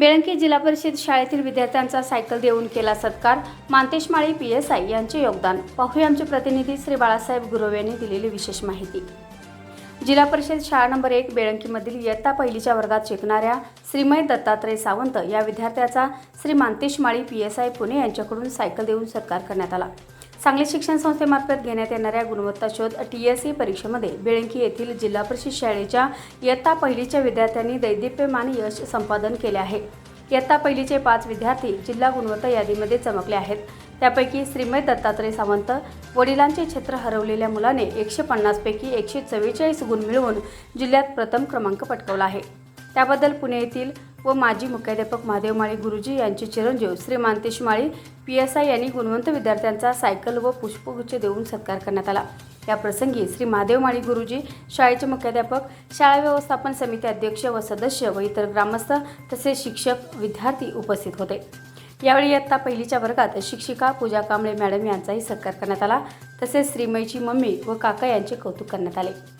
बेळंकी जिल्हा परिषद शाळेतील विद्यार्थ्यांचा सायकल देऊन केला सत्कार. Mantesh Mali P S I यांचे योगदान. पाहूया आमचे प्रतिनिधी श्री बाळासाहेब गुरव यांनी दिलेली विशेष माहिती. जिल्हा परिषद शाळा नंबर एक बेळंकीमधील इयत्ता पहिलीच्या वर्गात शिकणाऱ्या श्रीमय दत्तात्रय सावंत या विद्यार्थ्याचा Shri Mantesh Mali P S I Pune यांच्याकडून सायकल देऊन सत्कार करण्यात आला. सांगली शिक्षण संस्थेमार्फत घेण्यात येणाऱ्या गुणवत्ता शोध टी एस सी परीक्षेमध्ये बेळंकी येथील जिल्हा परिषद शाळेच्या इयत्ता पहिलीच्या विद्यार्थ्यांनी दैदिप्यमान यश संपादन केले आहे. इयत्ता पहिलीचे पाच विद्यार्थी जिल्हा गुणवत्ता यादीमध्ये चमकले आहेत. त्यापैकी श्रीमय दत्तात्रय सावंत वडिलांचे छत्र हरवलेल्या मुलाने एकशे पन्नासपैकी एकशे चव्वेचाळीस गुण मिळवून जिल्ह्यात प्रथम क्रमांक पटकावला आहे. त्याबद्दल पुणे येथील व माजी मुख्याध्यापक महादेव माळी गुरुजी यांचे चिरंजीव Shri Mantesh Mali P S I यांनी गुणवंत विद्यार्थ्यांचा सायकल व पुष्पगुच्छ देऊन सत्कार करण्यात आला. या प्रसंगी श्री महादेव माळी गुरुजी शाळेचे मुख्याध्यापक शाळा व्यवस्थापन समिती अध्यक्ष व सदस्य व इतर ग्रामस्थ तसेच शिक्षक विद्यार्थी उपस्थित होते. यावेळी इयत्ता पहिलीच्या वर्गात शिक्षिका पूजा कांबळे मॅडम यांचाही सत्कार करण्यात आला. तसेच श्रीमयची मम्मी व काका यांचे कौतुक करण्यात आले.